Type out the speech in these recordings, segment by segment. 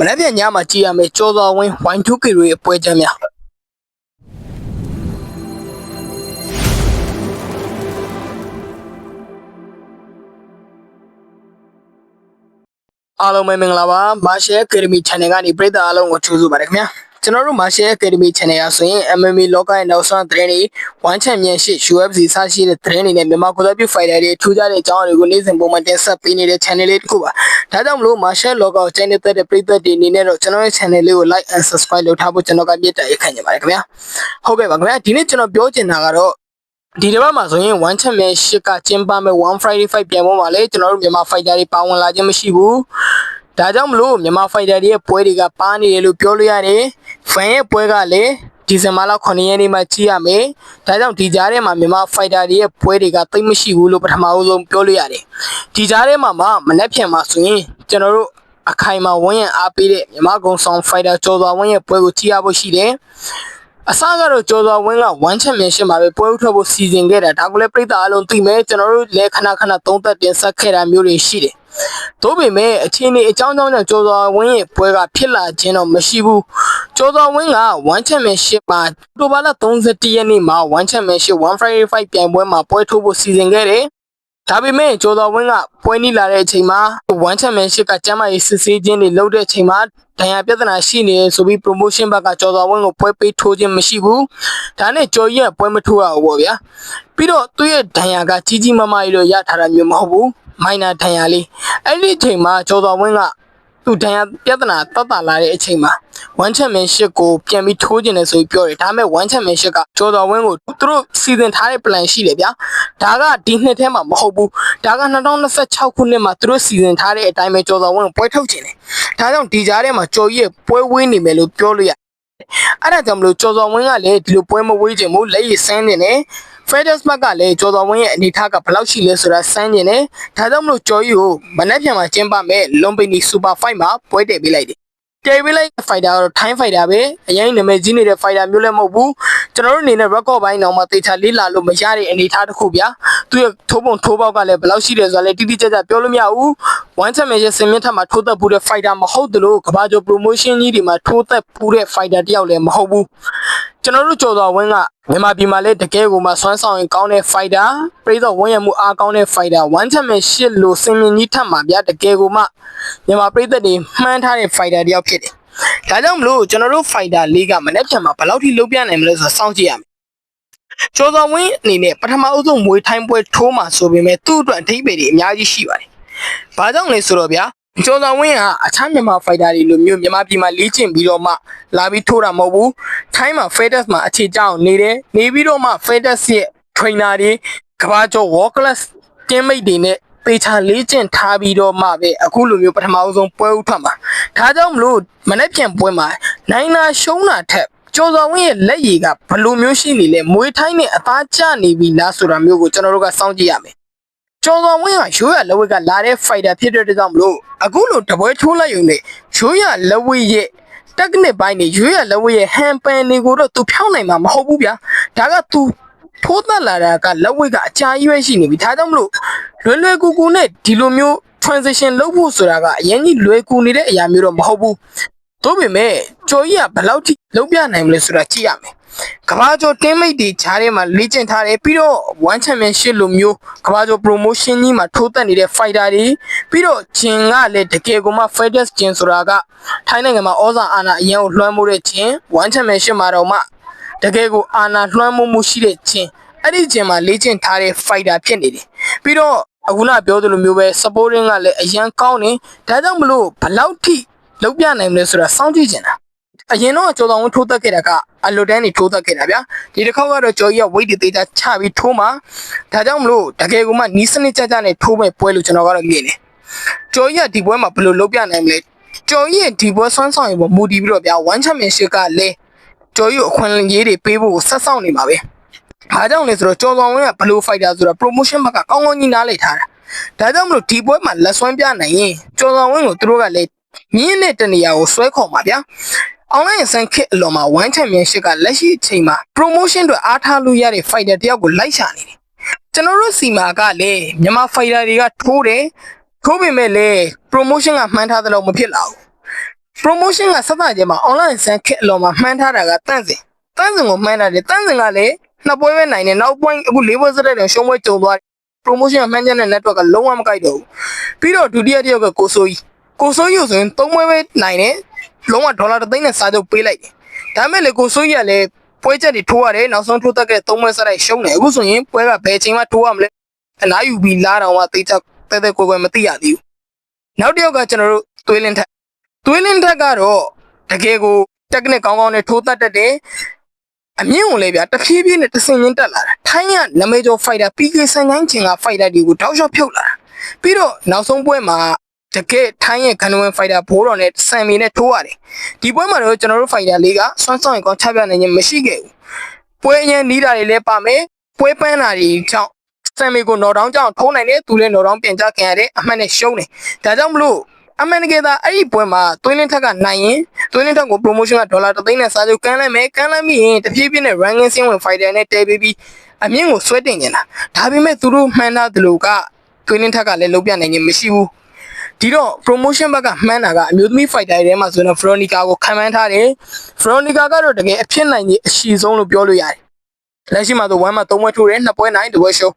မနေ့ပြန်ညမှာကြည့်ရမယ်ကြောတော်ဝင်း Y2K တွေရဲ့ပွဲချမ်းများအားလုံးပဲမင်္ဂလာပါ Marshall Academy Channel ကနေပရိသတ်အားလုံးကိုကြိုဆိုပါရခင်ဗျာ ကျွန်တော်တို့ Marshall Academy Channel ရဆိုရင် MMA လောကရဲ့နောက်ဆုံးသတင်းတွေ One Championship UFC စရှိတဲ့သတင်းတွေနဲ့မြန်မာကိုယ်စားပြု fighter တွေထူးခြားတဲ့အကြောင်းအရာတွေကိုနေ့စဉ်ပုံမှန်တင်ဆက်ပေးနေတဲ့ channel လေးတစ်ခုပါဒါကြောင့်မလို့ Marshall လောကကိုချိန်နေတဲ့ပရိသတ်တွေအနေနဲ့တော့ကျွန်တော်ရဲ့ channel လေးကို like and subscribe လုပ်ထားဖို့ကျွန်တော်ကမြတ်တာရက်ခံနေပါတယ်ခင်ဗျာဟုတ်ကဲ့ပါခင်ဗျာဒီနေ့ကျွန်တော်ပြောချင်တာကတော့ဒီတစ်ပတ်မှာဆိုရင် one championship ကကျင်းပမဲ့ one friday fight ပြန်ပေါ်မှာလေကျွန်တော်တို့မြန်မာ fighter တွေပါဝင်လာခြင်းမရှိဘူး ဒါကြောင့်မလို့မြန်မာ fighter တွေရဲ့ပွဲတွေကပါနေတယ်လို့ပြောလို့ရတယ်။ fan ရဲ့ပွဲကလည်းဒီဇင်ဘာလ9ရက်နေ့မှာကြည့်ရမယ်။ဒါကြောင့်ဒီကြားထဲမှာမြန်မာ fighter တွေရဲ့ပွဲတွေကသိမ့်မရှိဘူးလို့ပထမအဆုံးပြောလို့ရတယ်။ဒီကြားထဲမှာမှမနှက်ဖြန်မှာဆိုရင်ကျွန်တော်တို့အခိုင်အမာဝန်းရံအားပေးတဲ့မြန်မာကုံဆောင် fighter ကျော်စွာဝန်းရဲ့ပွဲကိုကြည့်ရဖို့ရှိတယ်။အစကတော့ကျော်စွာဝင်းက1 championship မှာပဲပွဲဥထွက်ဖို့စီစဉ်ခဲ့တာဒါကလည်းပြိတ္တာအလုံးသိမယ်ကျွန်တော်တို့လည်းခဏခဏသုံးသက်တင်ဆက်ခဲ့တာမျိုးတွေရှိတယ်။ သို့ပေမဲ့အချင်းဒီအကြောင်းကြောင့်ကြောင့်ကျော်စွာဝင်းရဲ့ပွဲကဖြစ်လာခြင်းတော့မရှိဘူး။ကျော်စွာဝင်းက1 championship မှာတိုဘာလ31ရက်နေ့မှာ1 championship 1 Friday fight ပြိုင်ပွဲမှာပွဲထုတ်ဖို့စီစဉ်ခဲ့တယ်။ဒါပေမဲ့ကျော်တော်ဝင်းကပွဲနီးလာတဲ့အချိန်မှာ1 championship ကကျမ်းမာရေးစစ်ဆေးခြင်းတွေလုပ်တဲ့အချိန်မှာဒဏ်ရာပြဿနာရှိနေတယ်ဆိုပြီး promotion ဘက်ကကျော်တော်ဝင်းကိုပွဲပေးထိုးခြင်းမရှိဘူး။ဒါနဲ့ကျော်ကြီးကပွဲမထိုးရဘူးပေါ့ဗျာ။ပြီးတော့သူ့ရဲ့ဒဏ်ရာကကြီးကြီးမားမားကြီးတော့ရထားတာမျိုးမဟုတ်ဘူး။ မိုင်နာဒဏ်ရာလေးအဲ့ဒီအချိန်မှာကျော်တော်ဝင်းကသူဒဏ်ရာပြဿနာတက်တာလာတဲ့အချိန်မှာ one championship ကိုပြန်ပြီးထိုးကျင်တယ်ဆိုပြီးပြောတယ်ဒါပေမဲ့ one championship ကကျော်တော်ဝင်းကိုသူတို့စီစဉ်ထားတဲ့ plan ရှိတယ်ဗျာဒါကဒီနှစ်ထဲမှာမဟုတ်ဘူးဒါက2026ခုနှစ်မှာသူတို့စီစဉ်ထားတဲ့အတိုင်းပဲကျော်တော်ဝင်းကိုပွဲထုတ်ကျင်တယ်ဒါကြောင့်ဒီကြားထဲမှာကျော်ကြီးရဲ့ပွဲဝေးနေမယ်လို့ပြောလို့ရအဲ့ဒါကြောင့်မလို့ကျော်တော်ဝင်းကလည်းဒီလိုပွဲမဝေးချင်ဘူးလက်ရည်စမ်းနေတယ် Freders Mark ကလည်းကျော်တော်ဝင်းရဲ့အနေထားကဘယ်လောက်ရှိလဲဆိုတာစမ်းကျင်တယ်ဒါကြောင့်မလို့ကျော်ကြီးကိုမနက်ဖြန်မှာကျင်းပမဲ့ Lumpini Super Fight မှာပွဲတည်ပေးလိုက်တယ်တယ်ပေးလိုက် fighter ကတော့ time fighter ပဲအရင်နာမည်ကြီးနေတဲ့ fighter မျိုးလည်းမဟုတ်ဘူးကျွန်တော်တို့အနေနဲ့ record ဘိုင်းတော့မှတေချာလေးလာလို့မရတဲ့အနေအထားတစ်ခုဗျာသူရဲ့ထိုးပုံထိုးပေါက်ကလည်းဘယ်လောက်ရှိတယ်ဆိုတာလည်းတိတိကျကျပြောလို့မရဘူး one championship စင်မြင့်ထက်မှာထိုးသက်ပူတဲ့ fighter မဟုတ်သလိုကဘာကျော် promotion ကြီးတွေမှာထိုးသက်ပူတဲ့ fighter တယောက်လည်းမဟုတ်ဘူး ကျွန်တော်တို့ကြော်တော်ဝင်းကမြန်မာပြည်မှာလည်းတကယ်ကိုမှစွမ်းဆောင်ရင်ကောင်းတဲ့ fighter ပြည်တော်ဝန်းရမှုအားကောင်းတဲ့ fighter one championship လို့စင်မြင့်ကြီးထက်မှာဗျာတကယ်ကိုမှမြန်မာပြည်သက်တွေမှန်းထားတဲ့ fighter တယောက်ဖြစ်တယ်ဒါကြောင့်မလို့ကျွန်တော်တို့ fighter လေးကမနေ့ပြန်မှာဘယ်လောက်ထိလုံးပြနိုင်မလဲဆိုတာစောင့်ကြည့်ရမယ်။ကျော်စော်ဝင်းအနေနဲ့ပထမအဆုံးမွေးထိုင်းပွဲထိုးမှာဆိုပေမဲ့သူ့အတွက်အထိပ္ပယ်တွေအများကြီးရှိပါတယ်။ဘာကြောင့်လဲဆိုတော့ဗျာ ကျော်စော်ဝင်းကအခြားမြန်မာ fighter တွေလိုမျိုးမြန်မာပြည်မှာလေ့ကျင့်ပြီးတော့မှလာပြီးထိုးတာမဟုတ်ဘူး။ထိုင်းမှာ fighters မှာအခြေကြောင်းနေတယ်။နေပြီးတော့မှ fighters ရဲ့ trainer တွေကဘာကျော် world class teammate တွေနဲ့ပေချာလေးကျင့်ထားပြီးတော့မှပဲအခုလိုမျိုးပထမအဆုံးပွဲဥထွက်မှာဒါကြောင့်မလို့မနေ့ပြန်ပွဲမှာနိုင်နာရှုံးတာထက်ကျော်စော်ဝင်းရဲ့လက်ရည်ကဘယ်လိုမျိုးရှိနေလဲမွေးထိုင်းနဲ့အသားကျနေပြီလားဆိုတာမျိုးကိုကျွန်တော်တို့ကစောင့်ကြည့်ရမယ် ကျော်စော်ဝင်းကရိုးရလက်ဝဲကလာတဲ့ fighter ဖြစ်တဲ့အတွက်ကြောင့်မလို့အခုလိုတပွဲထိုးလိုက်ရုံနဲ့ရိုးရလက်ဝဲရဲ့ technique ဘိုင်းနေရွေးရလက်ဝဲရဲ့ hand pan တွေကိုတော့ तू ဖြောင်းနိုင်မှာမဟုတ်ဘူးဗျာဒါက तू ထိုးသက်လာတာကလက်ဝဲကအကြာကြီးပဲရှိနေပြီဒါကြောင့်မလို့လွယ်လွယ်ကူကူနဲ့ဒီလိုမျိုး transition လုပ်ဖို့ဆိုတာကအရင်ကြီးလွယ်ကူနေတဲ့အရာမျိုးတော့မဟုတ်ဘူးသို့ပေမဲ့ကျော်ကြီးကဘယ်လောက်ထိ လုံးပြနိုင်မလဲဆိုတာကြည့်ရမယ်ကဘာကျော် teammate တွေခြားထဲမှာလေ့ကျင့်ထားတယ်ပြီးတော့ one championship လိုမျိုးကဘာကျော် promotion ကြီးမှာထိုးတက်နေတဲ့ fighter တွေပြီးတော့ဂျင်ကလည်းတကယ်ကိုမှ fighters ဂျင်ဆိုတာကထိုင်းနိုင်ငံမှာဩဇာအာဏာအရင်ကိုလွှမ်းမိုးတဲ့ဂျင် one championship မှာတော့မှတကယ်ကိုအာနာလွှမ်းမိုးမှုရှိတဲ့ချင်းအဲ့ဒီချင်းမှာလေ့ကျင့်ထားတဲ့ fighter ဖြစ်နေတယ်ပြီးတော့အခုနပြောသလိုမျိုးပဲ supporting ကလည်းအရန်ကောင်းနေဒါကြောင့်မလို့ဘလောက်ထိလုံးပြနိုင်မလဲဆိုတာစောင့်ကြည့်နေတာ အရင်တော့ကျော်တော်ဝန်ထိုးသက်ခဲ့တာကအလိုတန်းနေထိုးသက်ခဲ့တာဗျာဒီတစ်ခေါက်ကတော့ကျော်ကြီးက weight တွေသေးတာချပြီးထိုးမှာဒါကြောင့်မလို့တကယ်ကိုမှနီးစနစ်ကြကြနဲ့ထိုးမဲ့ပွဲလို့ကျွန်တော်ကတော့မြင်တယ်ကျော်ကြီးကဒီပွဲမှာဘယ်လိုလုံးပြနိုင်မလဲကျော်ကြီးရဲ့ဒီပွဲဆွမ်းဆောင်ရင်ပေါ်မူတည်ပြီးတော့ဗျာ one championship ကလည်းကျော်ကြီးကိုအခွင့်အရေးတွေပေးဖို့ဆက်ဆောင်နေမှာပဲ။အားကြောင့်လဲဆိုတော့ကျော်ဆောင်ဝင်းကဘလို့ fighter ဆိုတော့ promotion ဘက်ကကောင်းကောင်းကြီးနားလည်ထားတာ။ဒါကြောင့်မလို့ဒီပွဲမှာလက်ဆွမ်းပြနိုင်ရင်ကျော်ဆောင်ဝင်းကိုသူတို့ကလည်းမြင်းနဲ့တနေရာကိုဆွဲခေါ်မှာဗျာ။ online ဆန်ခစ်အလွန်မှာ one championship ကလက်ရှိအချိန်မှာ promotion တွေအားထားလို့ရတဲ့ fighter တယောက်ကိုလိုက်ရှာနေတယ်။ကျွန်တော်တို့စီမာကလည်းမြန်မာ fighter တွေကထိုးတယ်ထိုးပေမဲ့လည်း promotion ကမှန်းထားသလိုမဖြစ်လာဘူး promotion ကစသချင်းမှာ online ဆန်ခက်အလော်မှာမှန်းထားတာကတန့်စင်တန့်စင်ကိုမှန်းထားတယ်တန့်စင်ကလည်းနှစ်ပွဲပဲနိုင်တယ်နောက်ပွဲအခု၄ပွဲစတဲ့တယ်ရှုံးပွဲကြုံသွားတယ် promotion မှန်းချက်တဲ့ network ကလုံးဝမကိုက်တော့ဘူးပြီးတော့ဒုတိယတစ်ယောက်ကကိုဆိုကြီးကိုဆိုကြီးကိုဆိုရင်၃ပွဲပဲနိုင်တယ်လုံးဝဒေါ်လာတစ်သိန်းနဲ့စာချုပ်ပေးလိုက်တယ်ဒါပေမဲ့လေကိုဆိုကြီးကလည်းပွဲချက်တွေထိုးရတယ်နောက်ဆုံးထိုးတတ်တဲ့၃ပွဲစတဲ့ရှုံးတယ်အခုဆိုရင်ပွဲကဘယ်ချိန်မှထိုးရမလဲအနားယူပြီးလာတော့မှသိချတဲတဲကွယ်ကွယ်မသိရသေးဘူးနောက်တစ်ယောက်ကကျွန်တော်တို့သွေးလင်းထက်သွေးလင်းထက်ကတော့တကယ်ကို technique ကောင်းကောင်းနဲ့ထိုးတတ်တတ်တယ်အမြင့်ကိုလည်းဗျာတဖြည်းဖြည်းနဲ့တဆင်ချင်းတက်လာတာထိုင်းကနမေကျော် fighter PK ဆန်ချိုင်းချင်က fighter တွေကိုတောက်လျှောက်ဖြုတ်လာတာပြီးတော့နောက်ဆုံးပွဲမှာ တကယ်ထိုင်းရဲ့ခန္ဓာဝင် fighter ဘိုးတော်နဲ့ဆန်မီနဲ့ထိုးရတယ်ဒီပွဲမှာတော့ကျွန်တော်တို့ fighter လေးကစွမ်းဆောင်ရင်ကောင်းချပြနိုင်ခြင်းမရှိခဲ့ဘူးပွဲအရင်နီးတာတွေလည်းပါမယ်ပွဲပန်းတာတွေကြောင့်ဆန်မီကိုနော်ဒေါင်းကြောင့်ထုံးနိုင်တယ်သူလည်းနော်ဒေါင်းပြန်ကြခင်ရတယ်အမှန်နဲ့ရှုံးတယ်ဒါကြောင့်မလို့အမှန်တကယ်သာအဲ့ဒီပွဲမှာသွင်းလင်းထက်ကနိုင်ရင်သွင်းလင်းထက်ကို promotion ကဒေါ်လာ3သိန်းနဲ့စာချုပ်ကမ်းလိုက်မယ်ကမ်းလိုက်ပြီးရင်တဖြည်းဖြည်းနဲ့ ranking ဆင်းဝင် fighter နဲ့တဲပြီးပြီးအမြင့်ကိုဆွဲတင်နေတာဒါပေမဲ့သူတို့မှန်းထားသလိုကသွင်းလင်းထက်ကလည်းလုံးပြနိုင်ခြင်းမရှိဘူး ဒီတော့ promotion ဘက်ကမှန်းတာကအမျိုးသမီး fighter တွေထဲမှာဆိုတော့ Veronica ကိုခံမှန်းထားတယ် Veronica ကတော့တကယ်အဖြစ်နိုင်ကြီးအရှိဆုံးလို့ပြောလို့ရတယ်လက်ရှိမှာဆို1မှာ3ပွဲထိုးတယ်2ပွဲနိုင်2ပွဲရှုံး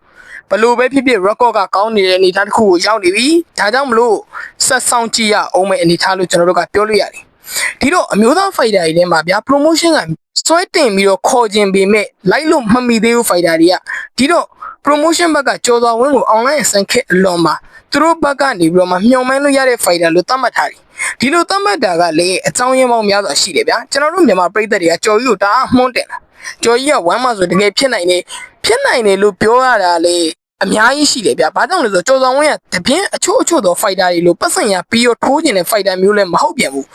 ဘလို့ပဲဖြစ်ဖြစ် record ကကောင်းနေတဲ့အနေအထားတစ်ခုကိုရောက်နေပြီဒါကြောင့်မလို့ဆက်ဆောင်ကြည့်ရအောင်မယ့်အနေအထားလို့ကျွန်တော်တို့ကပြောလို့ရတယ်ဒီတော့အမျိုးသား fighter တွေထဲမှာဗျာ promotion ကစွဲတင်ပြီးတော့ခေါ်ခြင်းပေမဲ့လိုက်လို့မမီသေးဘူး fighter တွေကဒီတော့ promotion ဘက်ကကြော်သွားဝင်းကို online ဆန်ခက်အလွန်မှာ သူတို့ဘက်ကနေပြီးတော့မှမျှော်မှန်းလို့ရတဲ့ fighter လို့သတ်မှတ်ထားတယ်ဒီလိုသတ်မှတ်တာကလေအကြောင်းရင်းပေါင်းများစွာရှိတယ်ဗျာကျွန်တော်တို့မြန်မာပြည်သက်တွေကကြော်ကြီးကိုတအားမှုန်းတယ်လားကြော်ကြီးကဝမ်းမှာဆိုတကယ်ဖြစ်နိုင်နေဖြစ်နိုင်တယ်လို့ပြောရတာလေအများကြီးရှိတယ်ဗျာဘာကြောင့်လဲဆိုတော့ကြော်ဆောင်ဝင်းကတပြင်းအချို့အချို့သော fighter တွေလို့ပတ်စံရပြီးတော့ထိုးကျင်တဲ့ fighter မျိုးလည်းမဟုတ်ပြန်ဘူး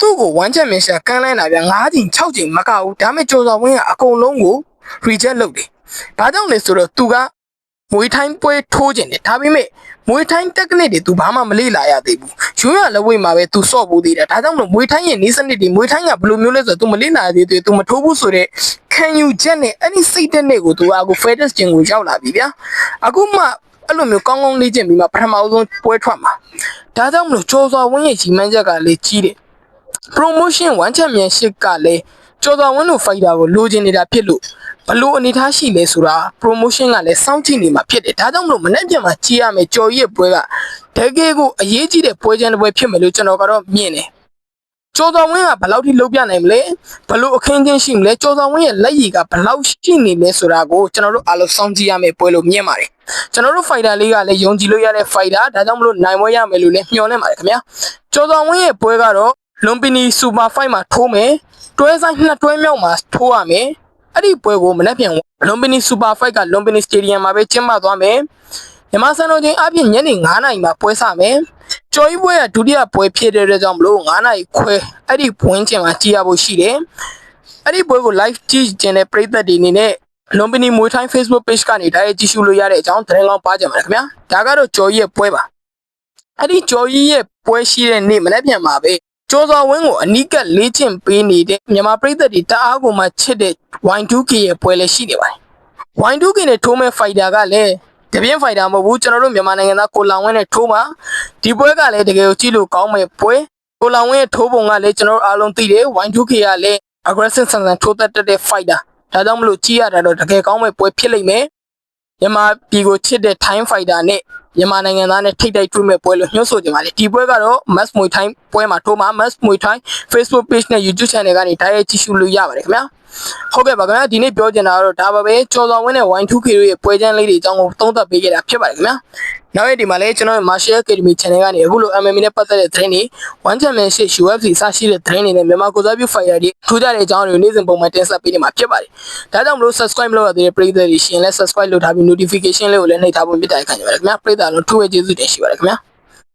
သူ့ကိုဝမ်းချက်မင်းရှာကန်းလိုက်တာဗျာ၅ချိန်၆ချိန်မကဘူးဒါမဲ့ကြော်ဆောင်ဝင်းကအကုန်လုံးကို reject လုပ်တယ်ဘာကြောင့်လဲဆိုတော့သူက မွေးထိုင်းပွဲထိုးကျင်တယ်ဒါပေမဲ့မွေးထိုင်း technique တွေ तू ဘာမှမလေ့လာရသေးဘူးရိုးရလက်ဝိတ်မှာပဲ तू စော့ဖို့သေးတယ်ဒါကြောင့်မလို့မွေးထိုင်းရဲ့နေစနစ်တွေမွေးထိုင်းကဘယ်လိုမျိုးလဲဆိုတော့ तू မလေ့လာရသေးသေး तू မထိုးဘူးဆိုတော့ခံယူချက်နဲ့အဲ့ဒီစိတ်တဲ့နဲ့ကို तू အခု fitness gym ကိုရောက်လာပြီဗျာအခုမှအဲ့လိုမျိုးကောင်းကောင်းလေ့ကျင့်ပြီးမှပထမအဆုံးပွဲထွက်မှာဒါကြောင့်မလို့ချောစွာဝင်းရဲ့ကြီးမှန်းချက်ကလည်းကြီးတယ် promotion 1 championship ကလည်းကျော်စွာဝင်းလို fighter ကိုလိုချင်နေတာဖြစ်လို့ ဘလို့အနေထားရှိလဲဆိုတာ promotion ကလည်းစောင့်ကြည့်နေမှာဖြစ်တယ်ဒါကြောင့်မလို့မနေ့ပြန်မှာကြီးရမယ်ကြော်ရဲ့ပွဲကတကယ်ကိုအရေးကြီးတဲ့ပွဲချမ်းတစ်ပွဲဖြစ်မယ်လို့ကျွန်တော်ကတော့မြင်တယ်ကျော်စွာဝင်းကဘယ်လောက်ထိလုပ်ပြနိုင်မလဲဘလို့အခင်းချင်းရှိမလဲကျော်စွာဝင်းရဲ့လက်ရည်ကဘယ်လောက်ရှိနေလဲဆိုတာကိုကျွန်တော်တို့အားလုံးစောင့်ကြည့်ရမယ်ပွဲလို့မြင်ပါတယ်ကျွန်တော်တို့ fighter လေးကလည်းယုံကြည်လို့ရတဲ့ fighter ဒါကြောင့်မလို့နိုင်ပွဲရမယ်လို့လည်းမျှော်လင့်ပါတယ်ခင်ဗျာကျော်စွာဝင်းရဲ့ပွဲကတော့လွန်ပီနီစူပါဖိုက်မှာထိုးမယ်တွဲဆိုင်နှစ်တွဲမြောက်မှာထိုးရမယ် အဲ့ဒီပွဲကိုမနေ့ပြန်လွန်ပီနီစူပါဖိုက်ကလွန်ပီနီစတေဒီယမ်မှာပဲကျင်းပသွားမယ်မြန်မာစံတော်ချိန်အပြင်ညနေ9:00နာရီမှာပွဲစမယ်ကျော်ကြီးပွဲကဒုတိယပွဲဖြစ်တဲ့အတွက်ကြောင့်မလို့9:00နာရီခွဲအဲ့ဒီပွဲချင်းမှာကြည့်ရဖို့ရှိတယ်အဲ့ဒီပွဲကို live ကြည့်ကျင်တဲ့ပရိသတ်တွေအနေနဲ့လွန်ပီနီမွေးထိုင်း Facebook page ကနေဒါရိုက်ကြည့်ရှုလို့ရတဲ့အကြောင်းသတင်းကောင်းပါကြပါမယ်ခင်ဗျာဒါကတော့ကျော်ကြီးရဲ့ပွဲပါအဲ့ဒီကျော်ကြီးရဲ့ပွဲရှိတဲ့နေ့မနေ့ပြန်မှာပဲ ကျော်စွာဝင်းကိုအနီးကပ်လေးချင်ပေးနေတဲ့မြန်မာပြည်သက်တွေတအားကိုမှချစ်တဲ့ Y2K ရဲ့ပွဲလည်းရှိနေပါတယ်။ Y2K နဲ့ထိုးမဲ့ fighter ကလည်းတပြင်း fighter မဟုတ်ဘူးကျွန်တော်တို့မြန်မာနိုင်ငံသားကိုလောင်ဝင်းနဲ့ထိုးမှာဒီပွဲကလည်းတကယ်ကိုကြည့်လို့ကောင်းမဲ့ပွဲကိုလောင်ဝင်းရဲ့ထိုးပုံကလည်းကျွန်တော်တို့အားလုံးသိတယ် Y2K ကလည်း aggressive ဆန်ဆန်ထိုးတတ်တဲ့ fighter ဒါကြောင့်မလို့ကြည့်ရတာတော့တကယ်ကောင်းမဲ့ပွဲဖြစ်လိမ့်မယ်မြန်မာပြည်ကိုချစ်တဲ့ time fighter နဲ့ မြန်မာနိုင်ငံသားနဲ့ထိတ်တိုက်တွေ့မဲ့ပွဲလို့ညှို့ဆိုကြပါလေဒီပွဲကတော့ Mass Muay Thai ပွဲမှာထိုးမှာ Mass Muay Thai Facebook page နဲ့ YouTube channel ကနေတိုက်ရိုက်ကြည့်ရှုလို့ရပါတယ်ခင်ဗျာ ဟုတ်ကဲ့ပါခင်ဗျာဒီနေ့ပြောချင်တာကတော့ဒါပါပဲကျော်ဆောင်ဝင်းနဲ့ Y2K တို့ရဲ့ပွဲချမ်းလေးတွေအကြောင်းကိုသုံးသပ်ပေးခဲ့တာဖြစ်ပါတယ်ခင်ဗျာနောက်ရက်ဒီမှာလည်းကျွန်တော်ရဲ့ Martial Academy channel ကနေအခုလို MMA နဲ့ပတ်သက်တဲ့သတင်းတွေ One Championship UFC စရှိတဲ့သတင်းတွေနဲ့မြန်မာကိုစားပြု Fire တွေထူးခြားတဲ့အကြောင်းတွေကိုနေ့စဉ်ပုံမှန်တင်ဆက်ပေးနေမှာဖြစ်ပါတယ်ဒါကြောင့်မလို့ subscribe လုပ်ရသေးတဲ့ပရိသတ်တွေရှင်လည်း subscribe လုပ်ထားပြီး notification လေးကိုလည်းနှိပ်ထားဖို့မြစ်တာခံကြပါရခင်ဗျာပရိသတ်လုံးထူးဝဲကျေးဇူးတင်ရှိပါတယ်ခင်ဗျာ